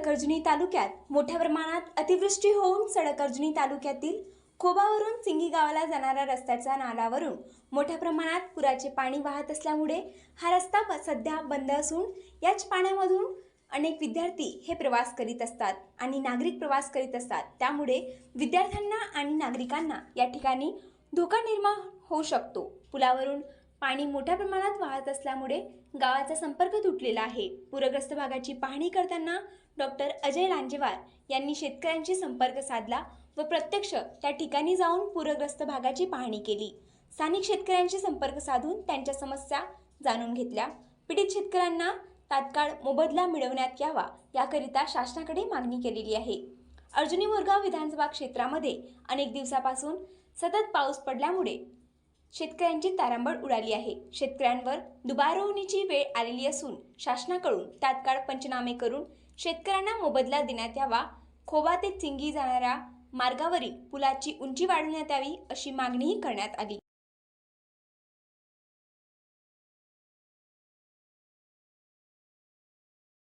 कर्जुनी तालुक्यात मोठ्या प्रमाणात अतिवृष्टी होऊन सडकर्जुनी तालुक्यातील खोबावरून सिंगी गावाला जाणाऱ्या रस्त्याच्या नालावरून मोठ्या प्रमाणात पुराचे पाणी वाहत असल्यामुळे हा रस्ता सध्या बंद असून याच पाण्यामधून अनेक विद्यार्थी हे प्रवास करीत असतात आणि नागरिक प्रवास करीत असतात. त्यामुळे विद्यार्थ्यांना आणि नागरिकांना या ठिकाणी धोका निर्माण होऊ शकतो. पुलावरून पाणी मोठ्या प्रमाणात वाहत असल्यामुळे गावाचा संपर्क तुटलेला आहे. पूरग्रस्त भागाची पाहणी करताना डॉक्टर अजय लांजेवार यांनी शेतकऱ्यांशी संपर्क साधला व प्रत्यक्ष त्या ठिकाणी जाऊन पूरग्रस्त भागाची पाहणी केली. स्थानिक शेतकऱ्यांशी संपर्क साधून त्यांच्या समस्या जाणून घेतल्या. पीडित शेतकऱ्यांना तात्काळ मोबदला मिळवण्यात यावा याकरिता शासनाकडे मागणी केलेली आहे. अर्जुनी मोरगाव विधानसभा क्षेत्रामध्ये अनेक दिवसापासून सतत पाऊस पडल्यामुळे शेतकऱ्यांची तारांबळ उडाली आहे. शेतकऱ्यांवर दुबारवणीची वेळ आलेली असून शासनाकडून तात्काळ पंचनामे करून शेतकऱ्यांना मोबदला देण्यात यावा. खोबा ते चिंगी जाणाऱ्या मार्गावरील पुलाची उंची वाढवण्यात यावी अशी मागणीही करण्यात आली.